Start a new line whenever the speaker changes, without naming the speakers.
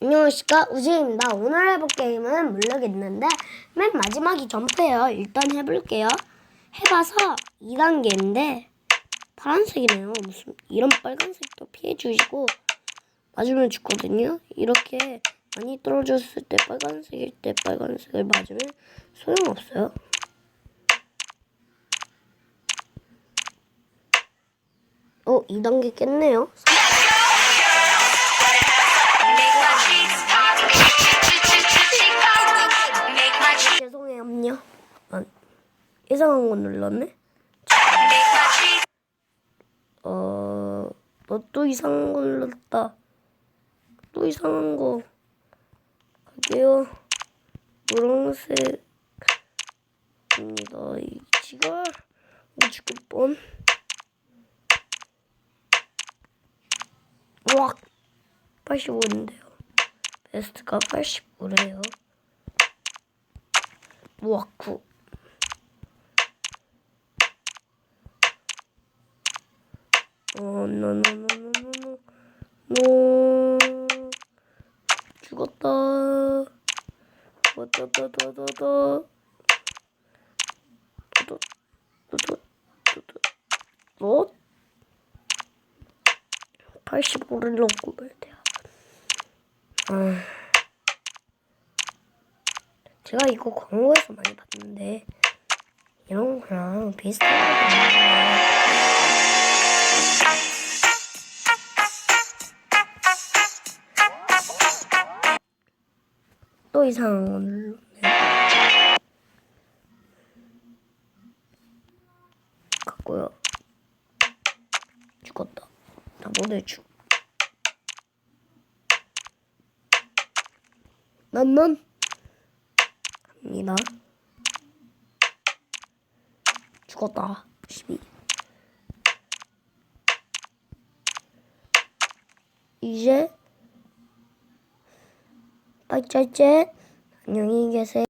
안녕하십니까 우지입니다. 오늘 해볼 게임은 물력 있는데 맨 마지막이 점프예요. 일단 해볼게요. 해봐서 2단계인데 파란색이네요. 무슨 이런 빨간색도 피해주시고 맞으면 죽거든요. 이렇게 많이 떨어졌을 때 빨간색일 때 빨간색을 맞으면 소용없어요. 어 2단계 깼네요. 엄요. 아, 이상한 거 눌렀네. 어, 너 또 이상한 거 눌렀다. 또 이상한 거. 갈게요. 노란색입니다. 이 지가 뭐 죽을 뻔. 우와, 85인데요. 베스트가 85래요. 우와, 9. 어, 노노노노노노 노 죽었다. 왔다다다다다. 뭐? 85를 넘고 말대야. 아, 제가 이거 광고에서 많이 봤는데 이런 거랑 비슷한 거 같아요. 또 이상한 거 눌렀네. 갖고요. 죽었다. 나 모두 죽. 난난 갑니다. 죽었다. 12. 이제 빠이짜이째 안녕히 계세요.